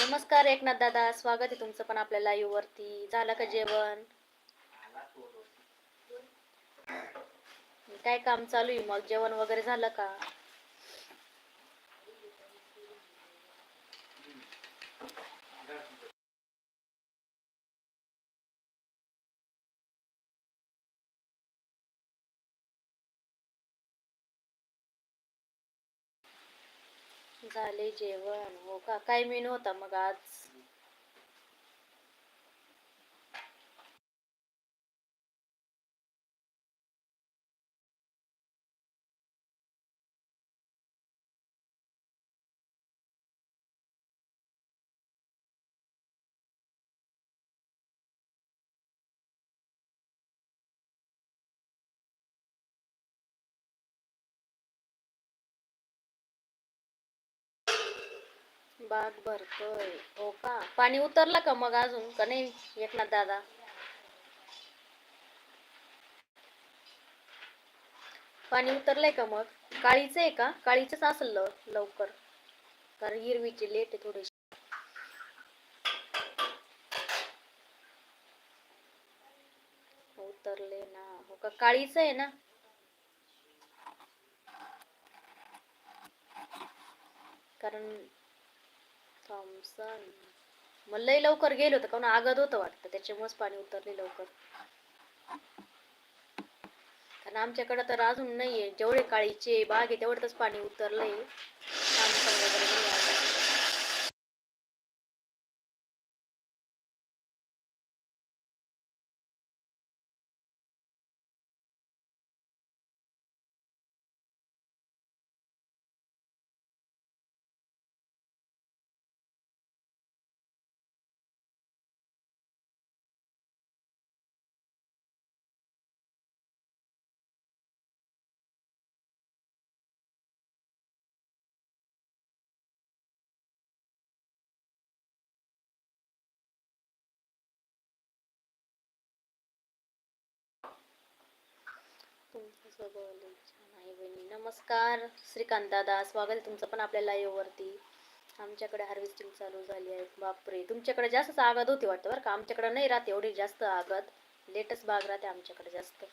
नमस्कार एकनाथ दादा. स्वागत आहे तुमचं पण आपल्या लाईव्ह वरती. झालं का जेवण? काय काम चालू आहे मग? जेवण वगैरे झालं का? झाले जेवण. हो का? काय मेनू होता मग आज? बाग भरतोय. हो का? पाणी उतरलं का मग अजून? का नाही? एकनाथ दादा? पाणी उतरलंय का मग? काळीच आहे का? काळीच असेल लव- लवकर. कारण हिरवीची लेट आहे थोडीशी. उतरले ना. हो का? काळीच आहे ना? कारण थॉम्सन मग लई लवकर गेलो होतं कारण आगत होतं वाटतं त्याच्यामुळेच पाणी उतरले लवकर. कारण आमच्याकडे तर अजून नाहीये जेवढे काळीचे बाग आहे तेवढंच पाणी उतरलंय Thompson वगैरे नाही बहिणी नमस्कार श्रीकांत दादा. स्वागत आहे तुमचं पण आपल्या लाईव्हवरती वरती. आमच्याकडे हार्वेस्टिंग चालू झाली आहे. बापरे. तुमच्याकडे जास्तच आगत होती वाटतं बरं का? आमच्याकडे नाही राहते एवढी जास्त आगत लेटेस्ट बाग राहते आमच्याकडे जास्त.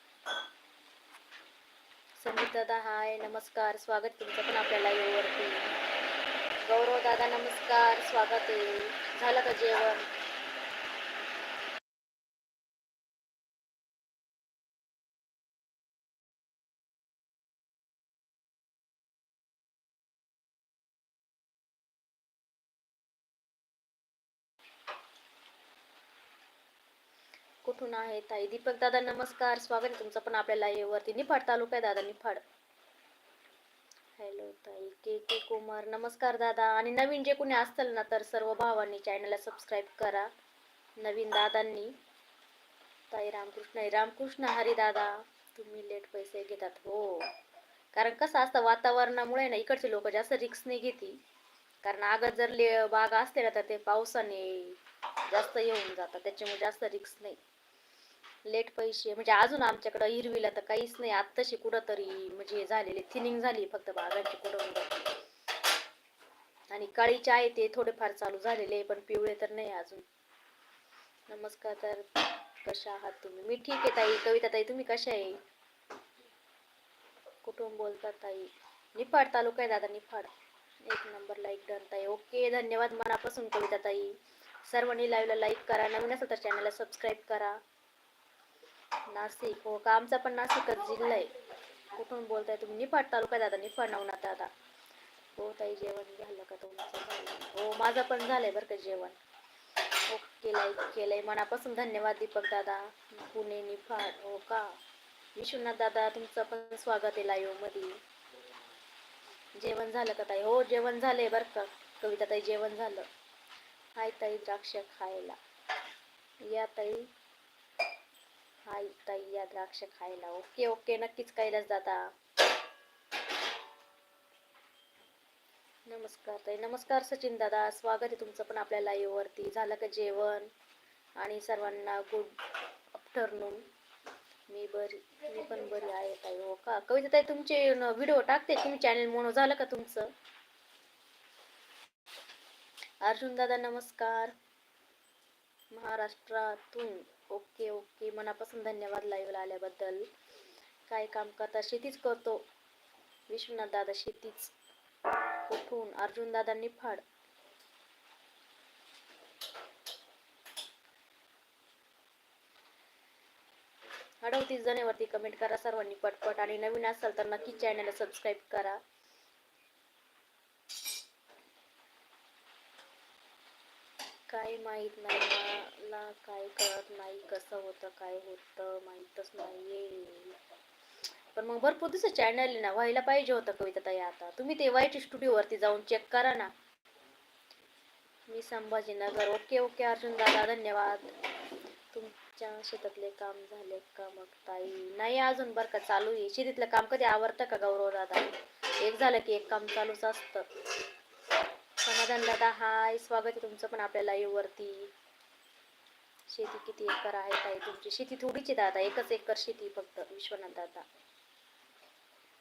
संदीप दादा हाय नमस्कार. स्वागत तुमचं पण आपल्या लाईव्हवरती वरती. गौरव दादा नमस्कार. स्वागत आहे. झालं का जेवण? कुठून आहे ताई? दीपक दादा नमस्कार. स्वागत आहे तुमचं पण आपल्याला live वरती. निफाड तालुका आहे दादा निफाड. हॅलो ताई. के के कुमार नमस्कार दादा. आणि नवीन जे कोणी असतील ना तर सर्व भावांनी चॅनलला सबस्क्राईब करा. नवीन दादांनी. ताई रामकृष्ण रामकृष्ण हरी दादा तुम्ही लेट पैसे घेतात हो. कारण कसं असतं वातावरणामुळे ना इकडचे लोक जास्त रिक्स नाही घेती. कारण आगत जर ले बाग असते ना तर ते पावसाने जास्त येऊन जातात. त्याच्यामुळे जास्त रिक्स नाही. लेट पैसे म्हणजे अजून आमच्याकडं हिरवीला तर काहीच नाही. आत्ताशी कुठं तरी म्हणजे झालेले थिनिंग झाली फक्त बागांची कुठं आणि काळीचे आहे ते थोडेफार चालू झालेले पण पिवळे तर नाही अजून. नमस्कार तर कशा आहात तुम्ही? मी ठीक आहे ताई. कविता ताई तुम्ही कशा आहे? कुठून बोलता ताई? निफाड तालुका आहे दादा निफाड. एक नंबर लाईक डन ताई. ओके धन्यवाद मनापासून कविता ताई. सर्वांनी लाईव्हला लाईक करा. नवीन असेल तर चॅनलला सबस्क्राईब करा. नाशिक. हो का? आमचा पण नाशिकच जिल्हा आहे. कुठून बोलताय तुम्ही? निफाड तालुका दादा निफाड नवनाथ दादा. हो ताई जेवण झालं का तुमचं? हो माझं पण झालंय बरं का जेवण. हो, ओके लाईक केलंय. मनापासून धन्यवाद दीपक दादा. पुणे निफाड हो का? विश्वनाथ दादा तुमचं पण स्वागत आहे लाईव्हमध्ये. जेवण झालं का ताई? हो जेवण झालंय बरं का? कविता ताई जेवण झालं. हाय ताई द्राक्ष खायला. या ताई. हाय ताई या द्राक्ष खायला. ओके ओके नक्कीच कैलास दादा. नमस्कार ताई. नमस्कार सचिन दादा. स्वागत आहे तुमचं पण आपल्या लाईव्ह वरती. झालं का जेवण? आणि सर्वांना गुड आफ्टरनून मी बरी मी पण बरी आहे ताई. हो का? कविता ताई तुमचे व्हिडिओ टाकते तुम्ही चॅनल म्हणून. झालं का तुमचं? अर्जुन दादा नमस्कार. महाराष्ट्रातून. Okay okay. मनापासून धन्यवाद लाईव्हला आल्याबद्दल. काय काम करता? शेतीच करतो. विश्वनाथ दादा शेतीच. कुठून अर्जुन दादा निफाड अडवतीस जणेवरती कमेंट करा सर्वांनी पटपट. आणि नवीन असाल तर नक्की चॅनलला सबस्क्राईब करा. काय माहीत नाही. मला काय कळत नाही कसं होतं काय होतं माहीतच नाहीये. पण मग भरपूर दिवस चॅनल ना व्हायला पाहिजे होतं कविता ताई आता. तुम्ही ते वाईट स्टुडिओवरती जाऊन चेक करा ना. मी संभाजीनगर. ओके ओके अर्जुन दादा धन्यवाद. तुमच्या शेतातले काम झाले का मग ताई? नाही अजून बरं का चालू आहे. शेतीतलं काम कधी आवडतं का गौरव दादा? एक झालं की एक काम चालूच असतं. समाधान दादा. हाय स्वागत आहे तुमचं पण आपल्या लाईव्ह वरती. शेती किती एकर आहे ताई तुमची? शेती थोडीच आहे दादा एकच एकर शेती फक्त विश्वनाथ दादा.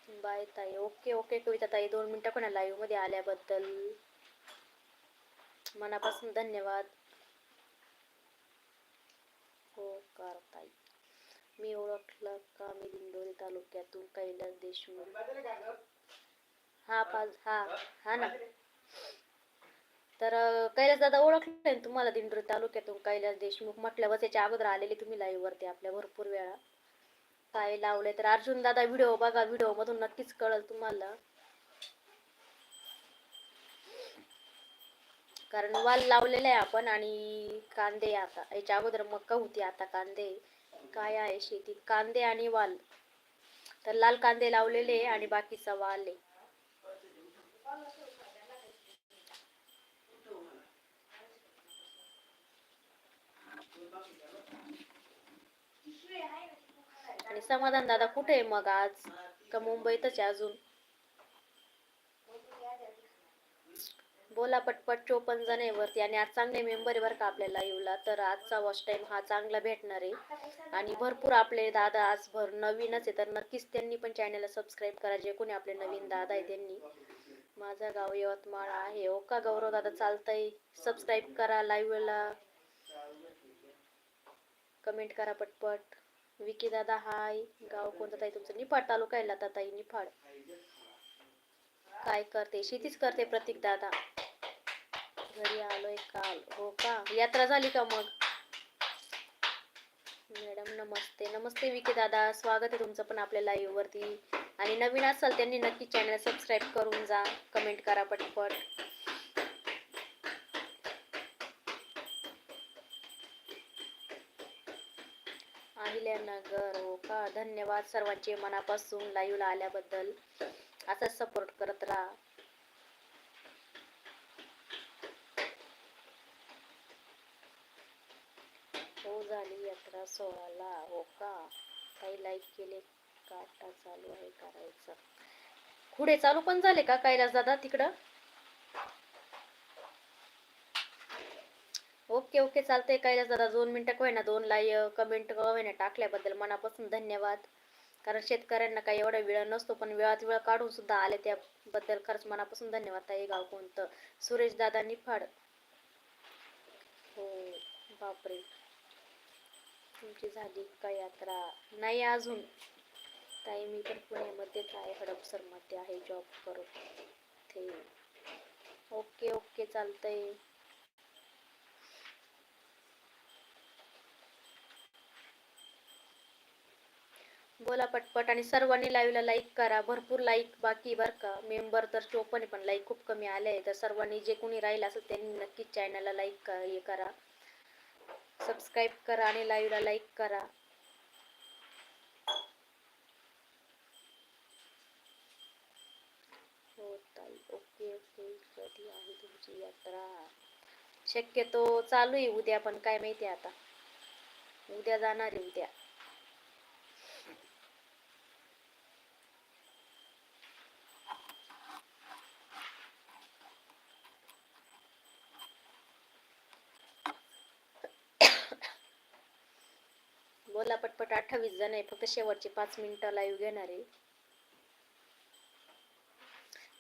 बाय ताई ओके ओके कविता ताई दोन मिनटं पण लाईव्हमध्ये आल्याबद्दल. मनापासून धन्यवाद. हो कर ताई. मी ओळखलं का? मी दिंडोरी तालुक्यातून कैलास देशमुख. हा पाच हा हा ना. तर अं, कैलास दादा ओळखले तुम्हाला दिंडोरी तालुक्यातून? कैलास देशमुख म्हटल्यावर त्याच्या अगोदर आलेले तुम्ही लाईव्ह वरती आपल्या भरपूर वेळा. काय लावले तर अर्जुन दादा व्हिडिओ बघा व्हिडिओ मधून नक्कीच कळल तुम्हाला. कारण वाल लावलेला आहे आपण आणि कांदे आता. याच्या अगोदर मक्का होती आता कांदे काय आहे शेतीत? कांदे आणि वाल. तर लाल कांदे लावलेले आणि बाकीचा वाल आहे. आणि समाधान दादा कुठे आहे मग आज? का मुंबईतच आहे अजून? बोला पटपट चोपन्न जण आहे वरती आणि आज चांगले मेंबर आहे बरं का आपल्या लाईव्हला तर आजचा वॉच टाइम हा चांगला भेटणार आहे. आणि भरपूर आपले दादा आज भर नवीनच आहे. तर नक्कीच त्यांनी पण चॅनलला सबस्क्राईब करा. जे कोणी आपले नवीन दादा आहे त्यांनी. माझं गाव यवतमाळ आहे. हो का गौरव दादा? चालतंय. सबस्क्राईब करा लाईव्हला कमेंट करा पटपट. विकी दादा हाय. गाव कोणतं ताई तुमचं? निफाड तालुका आहे लता ताई निफाड. काय करते? शेतीच करते प्रतीक दादा. घरी आलोय काल. हो का? यात्रा झाली का मग? मॅडम नमस्ते. नमस्ते विकी दादा. स्वागत आहे तुमचं पण आपल्या लाईव्ह वरती. आणि नवीन असाल त्यांनी नक्की चॅनल सबस्क्राईब करून जा. कमेंट करा पटपट. अहिल्यानगर हो का? धन्यवाद सर्वांचे मनापासून लाईव्हला आल्याबद्दल. असा सपोर्ट करत राहा. हो झाली यात्रा सोळाला हो का? काही लाईक केले का? आता चालू आहे करायचं. खुडे चालू पण झाले का? कैलास दादा तिकडं? ओके ओके चालतंय. कैलास दादा दोन मिनटं का ना दोन लाय कमेंट का होईना टाकल्याबद्दल मनापासून धन्यवाद. कारण शेतकऱ्यांना काही एवढा वेळ नसतो पण वेळात वेळ काढून सुद्धा आले त्याबद्दल खरंच मनापासून धन्यवाद ताई गाव कोणतं? सुरेश दादा निफाड. हो बापरे. तुमची झाली का यात्रा? नाही अजून. ताई मी पण पुण्यामध्येच आहे हडपसरमध्ये आहे जॉब करत ते ओके ओके चालतंय. बोला पटपट आणि सर्वांनी लाईव्हला लाईक करा. भरपूर लाईक बाकी बर का. मेंबर तर चोपन्न पण लाईक खूप कमी आले आहे तर सर्वांनी जे कोणी राहील असेल त्यांनी नक्कीच चॅनलला लाईक हे करा. सबस्क्राईब करा आणि लाईव्हला लाईक करा. हो ताई. ओके ओके कधी आहे तुमची यात्रा? शक्यतो चालू आहे उद्या पण काय माहिती आता. उद्या जाणार आहे उद्या बोला बावीस जण आहे फक्त शेवटचे पाच मिनिटं लाईव्ह घेणार आहे.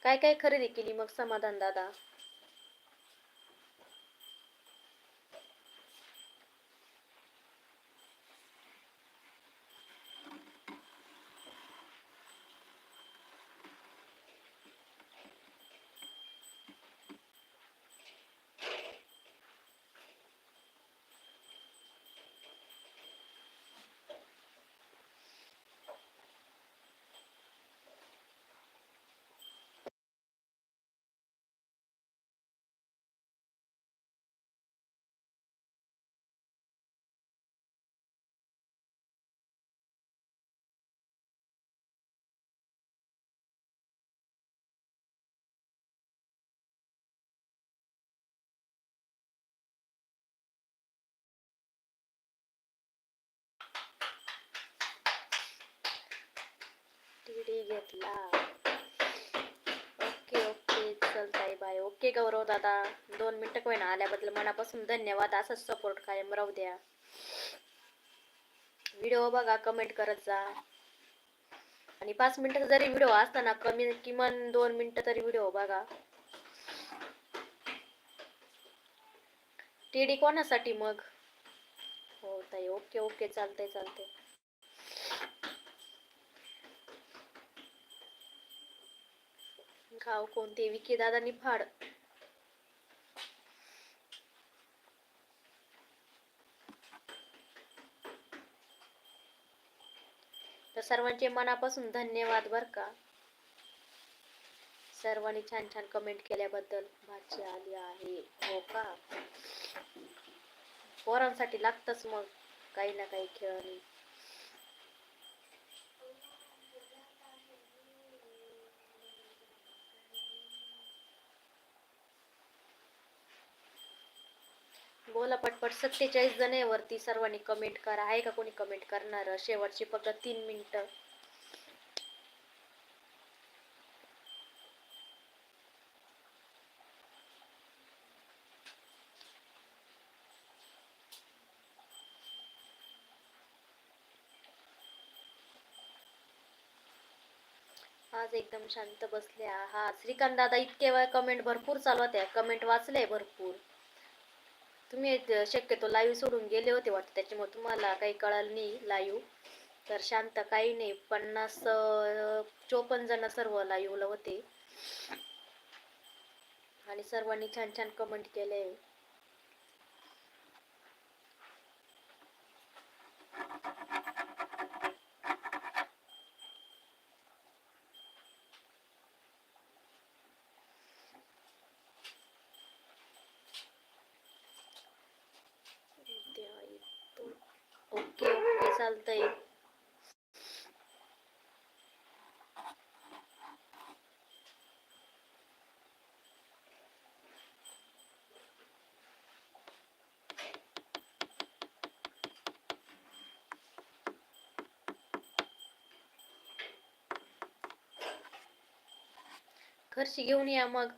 काय काय खरेदी केली मग समाधान दादा? मोबाईल घेतला. ओके ओके चलताय बाय ओके गौरव दादा. दोन मिनटं कोण आल्याबद्दल मनापासून धन्यवाद. असंच सपोर्ट कायम राहू द्या. व्हिडिओ बघा कमेंट करत जा. आणि पाच मिनिटाचा जरी व्हिडिओ असताना कमी किमान दोन मिनिटं तरी व्हिडिओ बघा. टीडी कोणासाठी मग? हो ताई. ओके ओके चालतंय चालतंय. गाव कोणते? विकी दादा निफाड तर सर्वांचे मनापासून धन्यवाद बर का. सर्वांनी छान छान कमेंट केल्याबद्दल भाजी आली आहे. हो का? पोरांसाठी लागतच मग काही ना काही खेळणी बोला पटपट सत्तेचाळीस जण आहे वरती सर्वांनी कमेंट करा. आहे का कोणी कमेंट करणार? शेवटची फक्त तीन मिनिटं. आज एकदम शांत बसले हा श्रीकांत दादा इतके वेळ कमेंट भरपूर चालू होत्या. कमेंट वाचले भरपूर. तुम्ही शक्यतो लाईव्ह सोडून गेले होते वाटतं त्याच्यामुळे तुम्हाला काही कळालं नाही लाईव्ह तर शांत काही नाही पन्नास चोपन्न जण सर्व लाईव्हला होते. आणि सर्वांनी छान छान कमेंट केले. ओके ओके चालतंय. खर्ची घेऊन या मग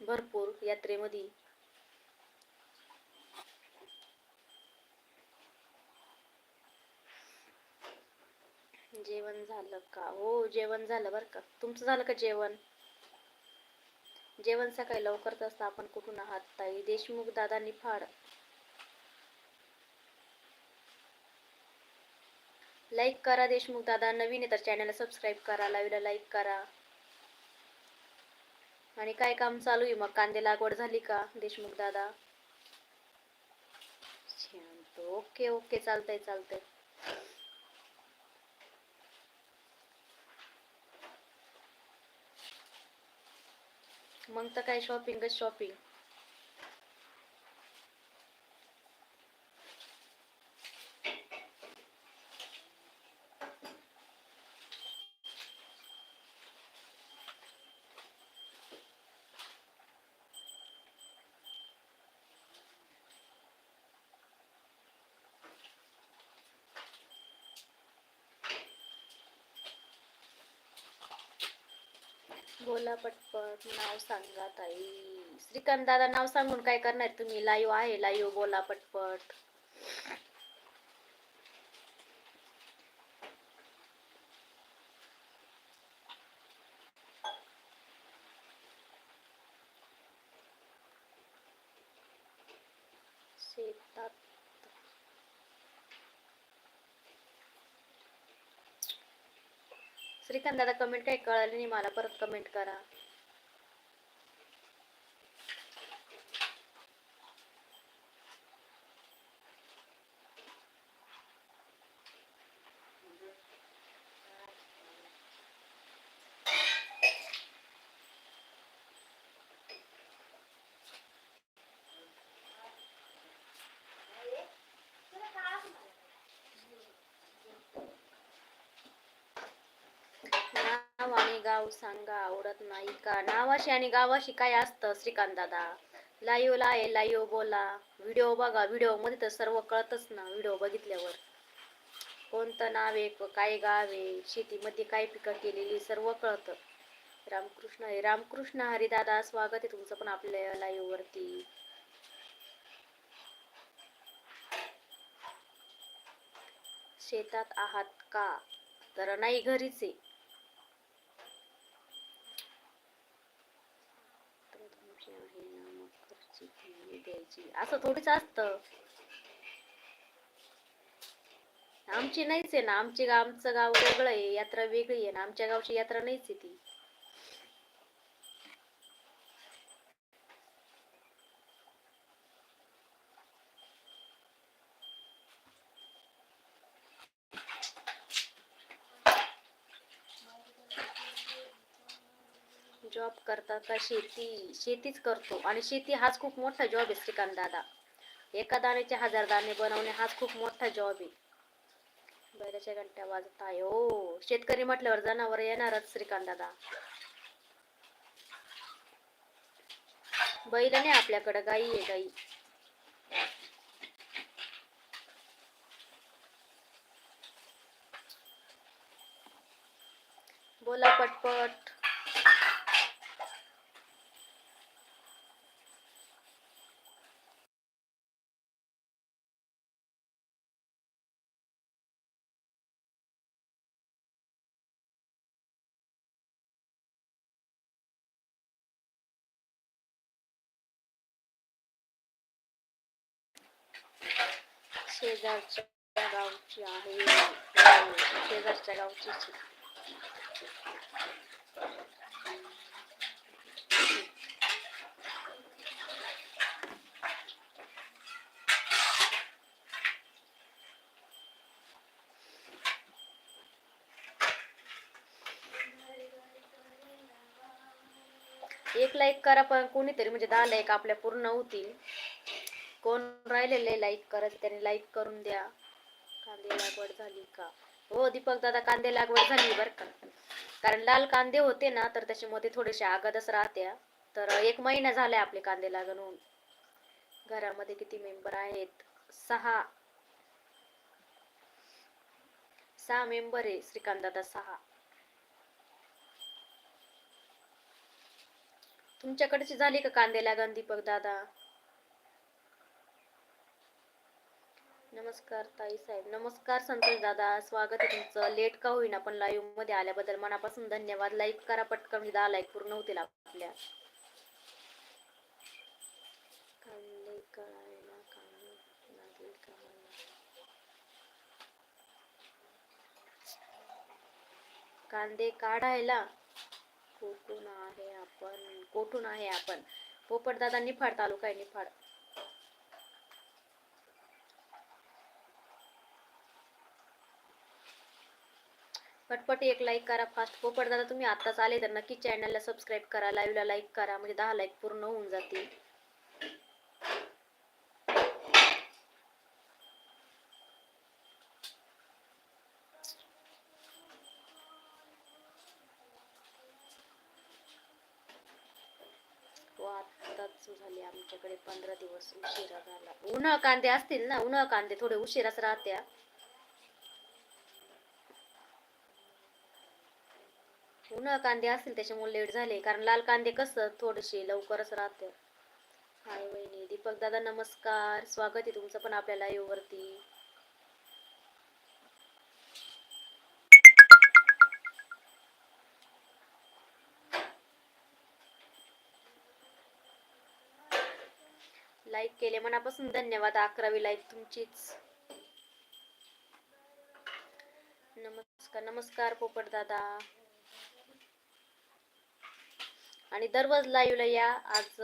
भरपूर यात्रेमध्ये जेवण झालं का? हो जेवण झालं बरं का. तुमचं झालं का जेवण? जेवण सकाळी लवकरच असतं. आपण कुठून आहात ताई? देशमुख दादा निफाड लाईक करा देशमुख दादा. नवीन आहे तर चॅनलला सबस्क्राईब करा. लाईव्हला लाईक करा. आणि काय काम चालू आहे मग? कांदे लागवड झाली का देशमुख दादा? ओके ओके चालतंय चालतंय. मग तर काय शॉपिंगच शॉपिंग बोला पटपट नाव सांगा ताई. श्रीकांत दादा नाव सांगून काय करणार तुम्ही? लाईव्ह आहे लाईव्ह बोला पटपट शेतात श्रीकांत दादा कमेंट काही कळाली नाही मला परत कमेंट करा. नाव आणि गाव सांगा आवडत नाही का? नावाशी आणि गावाशी काय असतं श्रीकांत दादा? लाईव्हला आहे लाईव्ह बोला. व्हिडिओ बघा व्हिडिओमध्ये तर सर्व कळतच ना व्हिडिओ बघितल्यावर. कोणतं नाव आहे काय गाव आहे शेतीमध्ये काय पिकं केलेली सर्व कळतं. रामकृष्ण आहे. रामकृष्ण हरिदादा स्वागत आहे तुमचं पण आपल्या लाईव्ह वरती शेतात आहात का? तर नाही घरीच आहे तर तुमची आहे ना मग घरची फी द्यायची. असं थोडीच असतं. आमची नाहीच आहे ना. आमची आमचं गाव वेगळं आहे. यात्रा वेगळी आहे ना. आमच्या गावची यात्रा नाहीच आहे ती जॉब करता का शेती शेतीच करतो. आणि शेती हाच खूप मोठा जॉब आहे श्रीकांत दादा. एका दाण्याचे हजार दाणे बनवणे हाच खूप मोठा जॉब आहे. बैलाच्या घंट्या वाजत आहे. हो शेतकरी म्हटल्यावर जनावर येणारच श्रीकांत दादा. बैल नाही आपल्याकडं गाई आहे गाई. बोला पटपट. शेजारच्या गावची आहे. शेजारच्या गावची एक लाईक करा पण कोणीतरी म्हणजे दहा लाईक आपल्या पूर्ण होतील. कोण राहिलेले लाईक करत त्याने लाईक करून द्या. कांदे लागवड झाली का? हो दीपक दादा कांदे लागवड झाली बरं का? कारण लाल कांदे होते ना तर त्याच्यामध्ये थोडेसे आगदच राहत्या. तर एक महिना झालाय आपले कांदे लागण होऊन. घरामध्ये किती मेंबर आहेत? सहा. सहा मेंबर आहे श्रीकांत दादा सहा. तुमच्याकडची झाली का कांदे लागण दीपक दादा? नमस्कार ताई साहेब. नमस्कार संतोष दादा. स्वागत आहे तुमचं. लेट का होईना पण लाईव्हमध्ये आल्याबद्दल मनापासून धन्यवाद. लाईक करा पटकन. दहा लाईक पूर्ण होतील आपल्या. कांदे कांदे काढायला कोठून आहे आपण. कोठून आहे आपण? पोपट दादा निफाड तालुका आहे निफाड. पटपट एक लाईक करा फास्ट पोपट दादा तुम्ही आत्ताच आले तर नक्की चॅनलला सबस्क्राईब करा लाईव्हला लाईक करा. म्हणजे दहा लाईक पूर्ण होऊन जातील. हो आत्ताच झाली आमच्याकडे पंधरा दिवस उशिरा झाला. उन्हाळ कांदे असतील ना उन्हाळ कांदे थोडे उशिराच राहत्या. उन्हाळ कांदे असतील त्याच्यामुळे लेट झाले. कारण लाल कांदे कसं थोडेसे लवकरच राहते. हाय वहिनी दीपक दादा नमस्कार. स्वागत आहे तुमचं पण आपल्या लाईव्ह वरती. लाईक केले मनापासून धन्यवाद. अकरावी लाईक तुमचीच. नमस्कार नमस्कार पोपट दादा. आणि दररोज लाईव्हला या. आज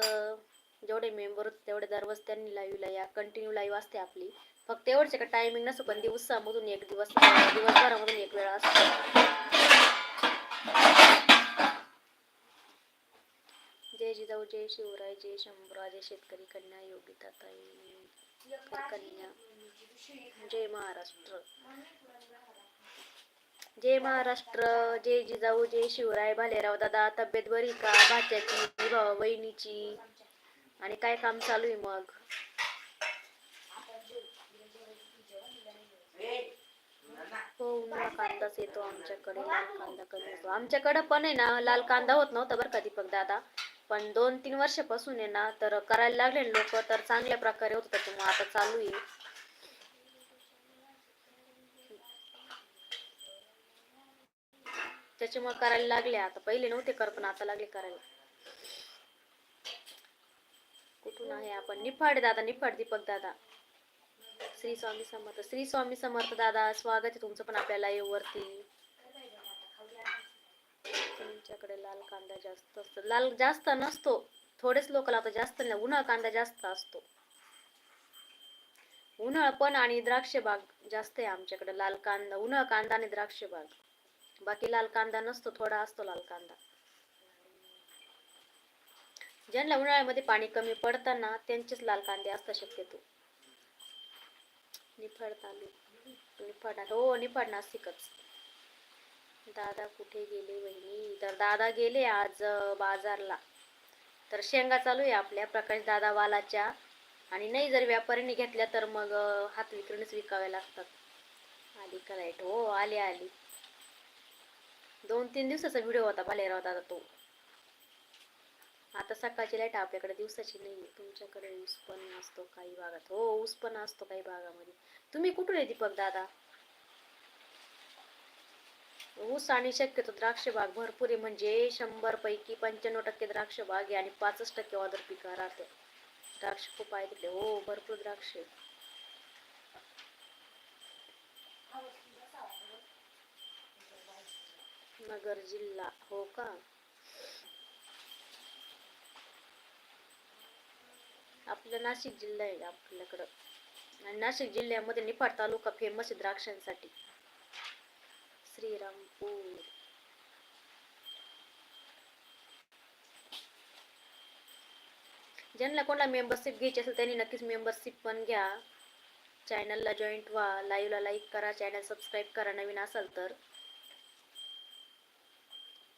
जेवढे मेंबर होते तेवढे दररोज त्यांनी लाईव्हला या. कंटिन्यू लाईव्ह असते आपली. फक्त एवढंच का टायमिंग नसतो पण दिवसामधून एक दिवस दिवसभरामधून एक वेळा असतो. जय जिजाऊ जय शिवराय जय शंभूराज जय शेतकरी कन्या योगिता ताई कन्या. जय महाराष्ट्र. जय महाराष्ट्र जय जिजाऊ जय शिवराय भालेराव दादा तब्येत बरी का? भाच्याची भावा बहिणीची आणि काय काम चालू आहे मग? हो उन्हाळा कांदाच येतो आमच्याकडे लाल कांदा कमी येतो आमच्याकडे पण आहे ना लाल कांदा होत नव्हता बरं का दीपक दादा. पण दोन तीन वर्षापासून आहे ना तर करायला लागले लोक तर चांगल्या प्रकारे होत त्याच्यामुळे आता चालू आहे. त्याच्यामुळे करायला लागले. आता पहिले नव्हते कर पण आता लागले करायला. कुठून आहे आपण? निफाड दादा निफाड दीपक दादा. श्री स्वामी समर्थ श्री स्वामी समर्थ दादा स्वागत आहे तुमचं पण आपल्याला लाईव्ह वरती. तुमच्याकडे लाल कांदा जास्त असतो. लाल जास्त नसतो. थोडेच लोक लावतात जास्त नाही. उन्हाळ कांदा जास्त असतो. उन्हाळ पण आणि द्राक्ष बाग जास्त आहे आमच्याकडे. लाल कांदा उन्हाळ कांदा आणि द्राक्ष बाग. बाकी लाल कांदा नसतो थोडा असतो लाल कांदा. ज्यांना उन्हाळ्यामध्ये पाणी कमी पडताना त्यांचेच लाल कांदे असतात शक्यतो. निफाड तालुक निफाड हो निफाड नाशिकच. दादा कुठे गेले वहिनी? तर दादा गेले आज बाजारला. तर शेंगा चालू आहे आपल्या प्रकाश दादा वालाच्या. आणि नाही जर व्यापाऱ्यांनी घेतल्या तर मग हात विक्रीनेच विकाव्या लागतात. आली का लाइट? हो आली आली. दोन तीन दिवसाचा व्हिडिओ होता भालेराव दादा तो. आता सकाळची लाइट आपल्याकडे दिवसाची नाही तुमच्याकडे ऊस पण असतो काही भागात. हो ऊस पण असतो काही भागामध्ये. तुम्ही कुठून आहे दीपक दादा? ऊस आणि शक्यतो द्राक्ष बाग भरपूर आहे. म्हणजे शंभर पैकी पंच्याण्णव टक्के द्राक्ष बाग आहे आणि पाचच टक्के ऑदर पिकं राहते. द्राक्ष खूप आहे तिकडे हो भरपूर द्राक्ष आहे. नगर जिल्हा हो का? आपलं नाशिक जिल्हा आहे आपल्याकडं? आणि नाशिक जिल्ह्यामध्ये निफाड तालुका फेमस आहे द्राक्षांसाठी. श्रीरामपूर. ज्यांना कोणाला मेंबरशिप घ्यायची असेल त्यांनी नक्कीच मेंबरशिप पण घ्या. चॅनलला जॉईंट व्हा लाईव्हला लाईक करा चॅनल सबस्क्राईब करा नवीन असाल तर.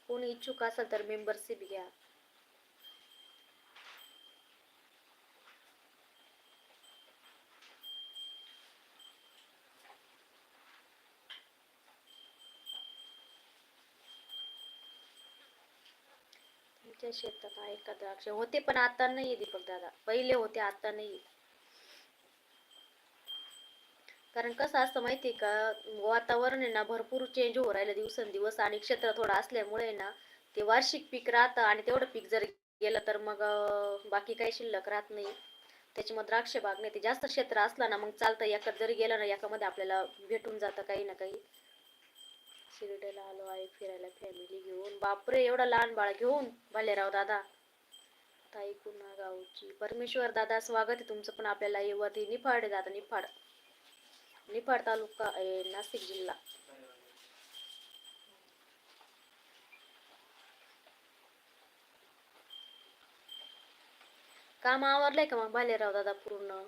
कोणी इच्छुक असाल तर मेंबरशिप घ्या. तुमच्या शेतात आहे का द्राक्ष? होते पण आता नाही दीपक दादा. पहिले होते आता नाही कारण कसं असतं माहितीये का वातावरण आहे ना भरपूर चेंज होऊ राहिलं दिवसेंदिवस आणि क्षेत्र थोडं असल्यामुळे ना ते वार्षिक पीक राहतं आणि तेवढं पीक जर गेलं तर मग बाकी काही शिल्लक राहत नाही. त्याच्यामुळे द्राक्ष बाग नाही ते जास्त क्षेत्र असलं ना मग चालतं एकात जरी गेलं ना एकामध्ये आपल्याला भेटून जातं काही ना काही. शिर्डीला आलो आहे फिरायला फॅमिली घेऊन. बापरे एवढा लहान बाळ घेऊन भालेराव दादा. ताई पुन्हा गावची परमेश्वर दादा स्वागत आहे तुमचं पण आपल्याला. येवती निफाड दादा निफाड. निफाड तालुका नाशिक जिल्हा. काम आवरलंय का मग भालेराव दादा पूर्ण?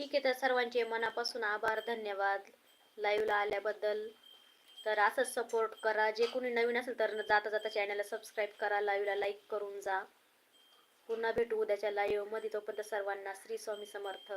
ठीक आहे तर सर्वांचे मनापासून आभार धन्यवाद. लाईव्हला आल्याबद्दल तर असंच सपोर्ट करा. जे कोणी नवीन असेल तर जाता जाता चॅनलला सबस्क्राईब करा. लाईव्हला लाईक करून जा. पुन्हा भेटू उद्याच्या लाईव्हमध्ये तोपर्यंत सर्वांना श्री स्वामी समर्थ.